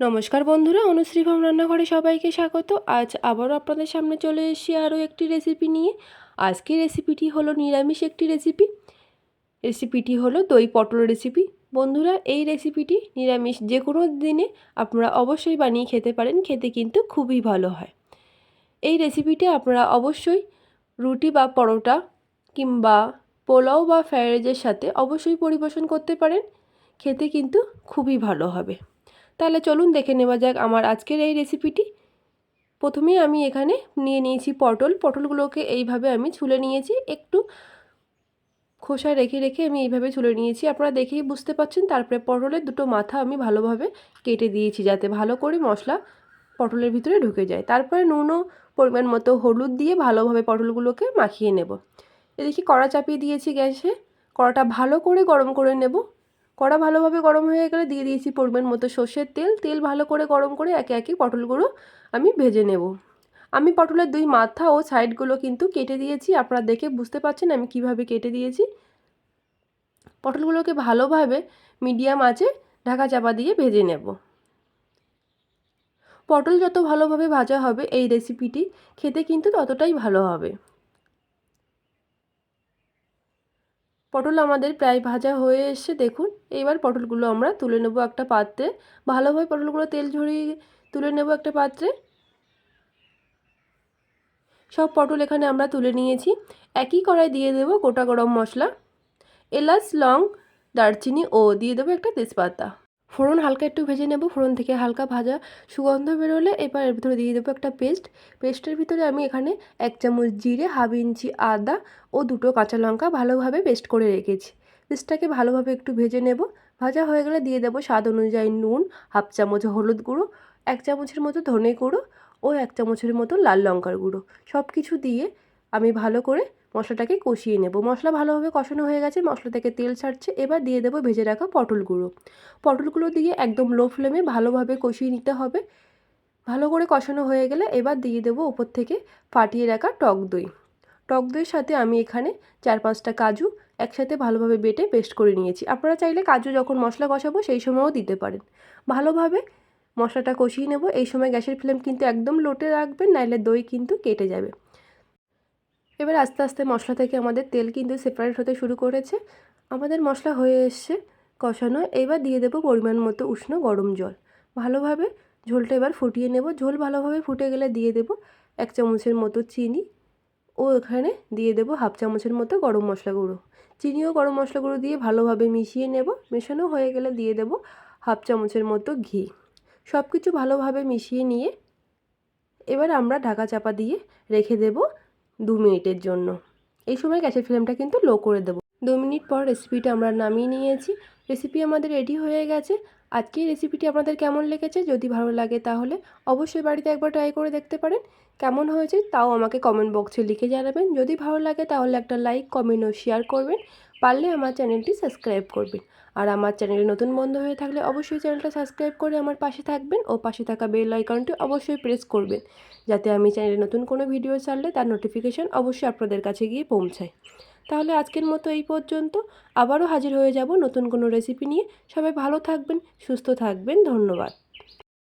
নমস্কার বন্ধুরা অনুশ্রী ভাম রান্নাঘরে সবাইকে স্বাগত। আজ আবারও আপনাদের সামনে চলে এসেছি আরও একটি রেসিপি নিয়ে। আজকের রেসিপিটি হলো নিরামিষ একটি রেসিপি রেসিপিটি হলো দই পটল রেসিপি বন্ধুরা, এই রেসিপিটি নিরামিষ যে কোনো দিনে আপনারা অবশ্যই বানিয়ে খেতে পারেন, খেতে কিন্তু খুবই ভালো হয়। এই রেসিপিটি আপনারা অবশ্যই রুটি বা পরোটা কিংবা পোলাও বা ফ্রাইড রাইসের সাথে অবশ্যই পরিবেশন করতে পারেন। খেতে কিন্তু খুবই ভালো হবে। তাহলে চলুন দেখে নেওয়া যাক আমার আজকের এই রেসিপিটি প্রথমেই আমি এখানে নিয়ে নিয়েছি পটল। পটলগুলোকে এইভাবে আমি ছুলে নিয়েছি। একটু খোসা রেখে রেখে আমি এইভাবে ছুলে নিয়েছি। আপনারা দেখেই বুঝতে পারছেন তারপরে পটলের দুটো মাথা আমি ভালোভাবে কেটে দিয়েছি যাতে ভালো করে মশলা পটলের ভিতরে ঢুকে যায়। তারপরে নুনও পরিমাণ মতো হলুদ দিয়ে ভালোভাবে পটলগুলোকে মাখিয়ে নেব। এদিকে কড়া চাপিয়ে দিয়েছি গ্যাসে। কড়াটা ভালো করে গরম করে নেব। কড়া ভালোভাবে গরম হয়ে গেলে দিয়ে দিয়েছি পরিমাণ মতো সর্ষের তেল। তেল ভালো করে গরম করে একে একে পটলগুলো আমি ভেজে নেব। আমি পটলের দুই মাথা ও সাইডগুলো কিন্তু কেটে দিয়েছি। আপনারা দেখে বুঝতে পারছেন আমি কীভাবে কেটে দিয়েছি। পটলগুলোকে ভালোভাবে মিডিয়াম আঁচে ঢাকা চাপা দিয়ে ভেজে নেব। পটল যত ভালোভাবে ভাজা হবে এই রেসিপিটি খেতে কিন্তু ততটাই ভালো হবে। পটল আমাদের প্রায় ভাজা হয়ে এসে দেখুন। এবার পটলগুলো আমরা তুলে নেব একটা পাত্রে। ভালোভাবে পটলগুলো তেল ঝরিয়ে তুলে নেব একটা পাত্রে। সব পটল এখানে আমরা তুলে নিয়েছি। একই কড়াই দিয়ে দেব গোটা গরম মশলা। এলাচ, লং, দারচিনি ও দিয়ে দেবো একটা তেজপাতা। ফোড়ন হালকা একটু ভেজে নেব, ফোড়ন থেকে হালকা ভাজা সুগন্ধ বেরোলে এবার এর ভিতরে দিয়ে দেবো একটা পেস্ট। পেস্টের ভিতরে আমি এখানে এক চামচ জিরে, হাফ ইঞ্চি আদা ও দুটো কাঁচা লঙ্কা ভালোভাবে পেস্ট করে রেখেছি। পেস্টটাকে ভালোভাবে একটু ভেজে নেব। ভাজা হয়ে গেলে দিয়ে দেবো স্বাদ অনুযায়ী নুন, হাফ চামচ হলুদ গুঁড়ো, এক চামচের মতো ধনে গুঁড়ো ও এক চামচের মতো লাল লঙ্কার গুঁড়ো। সব কিছু দিয়ে আমি ভালো করে মশলাটাকে কষিয়ে নেব। মশলা ভালোভাবে কষানো হয়ে গেছে। মশলা থেকে তেল ছাড়ছে। এবার দিয়ে দেবো ভেজে রাখা পটল গুঁড়ো। পটলগুলো দিয়ে একদম লো ফ্লেমে ভালোভাবে কষিয়ে নিতে হবে। ভালো করে কষানো হয়ে গেলে এবার দিয়ে দেবো উপর থেকে ফাটিয়ে রাখা টক দই। টক দইয়ের সাথে আমি এখানে চার পাঁচটা কাজু একসাথে ভালোভাবে বেটে পেস্ট করে নিয়েছি। আপনারা চাইলে কাজু যখন মশলা কষাবো সেই সময়ও দিতে পারেন। ভালোভাবে মশলাটা কষিয়ে নেব। এই সময় গ্যাসের ফ্লেম কিন্তু একদম লোটে রাখবেন, নাইলে দই কিন্তু কেটে যাবে। এবার আস্তে আস্তে মশলা থেকে আমাদের তেল কিন্তু সেপারেট হতে শুরু করেছে। আমাদের মশলা হয়ে এসছে কষানো। এবার দিয়ে দেবো পরিমাণ মতো উষ্ণ গরম জল। ভালোভাবে ঝোলটা এবার ফুটিয়ে নেব। ঝোল ভালোভাবে ফুটে গেলে দিয়ে দেব এক চামচের মতো চিনি ও এখানে দিয়ে দেবো হাফ চামচের মতো গরম মশলা গুঁড়ো। চিনি ও গরম মশলা গুঁড়ো দিয়ে ভালোভাবে মিশিয়ে নেব। মেশানো হয়ে গেলে দিয়ে দেব হাফ চামচের মতো ঘি। সব কিছু ভালোভাবে মিশিয়ে নিয়ে এবার আমরা ঢাকা চাপা দিয়ে রেখে দেব দু মিনিটের জন্য। এই সময় গ্যাসের ফ্লেমটা কিন্তু লো করে দেবো। দু মিনিট পর রেসিপিটা আমরা নামিয়ে নিয়েছি। রেসিপি আমাদের রেডি হয়ে গেছে। আজকে রেসিপিটি আপনাদের কেমন লেগেছে? যদি ভালো লাগে তাহলে অবশ্যই বাড়িতে একবার ট্রাই করে দেখতে পারেন। কেমন হয়েছে তাও আমাকে কমেন্ট বক্সে লিখে জানাবেন। যদি ভালো লাগে তাহলে একটা লাইক কমেন্ট ও শেয়ার করবেন। পারলে আমার চ্যানেলটি সাবস্ক্রাইব করবেন। আর আমার চ্যানেলে নতুন বন্ধ হয়ে থাকলে অবশ্যই চ্যানেলটা সাবস্ক্রাইব করে আমার পাশে থাকবেন ও পাশে থাকা বেল আইকনটি অবশ্যই প্রেস করবেন, যাতে আমি চ্যানেলে নতুন কোনো ভিডিও ছাড়লে তার নোটিফিকেশান অবশ্যই আপনাদের কাছে গিয়ে পৌঁছায়। তাহলে আজকের মতো এই পর্যন্ত। আবারও হাজির হয়ে যাব নতুন কোনো রেসিপি নিয়ে। সবাই ভালো থাকবেন, সুস্থ থাকবেন। ধন্যবাদ।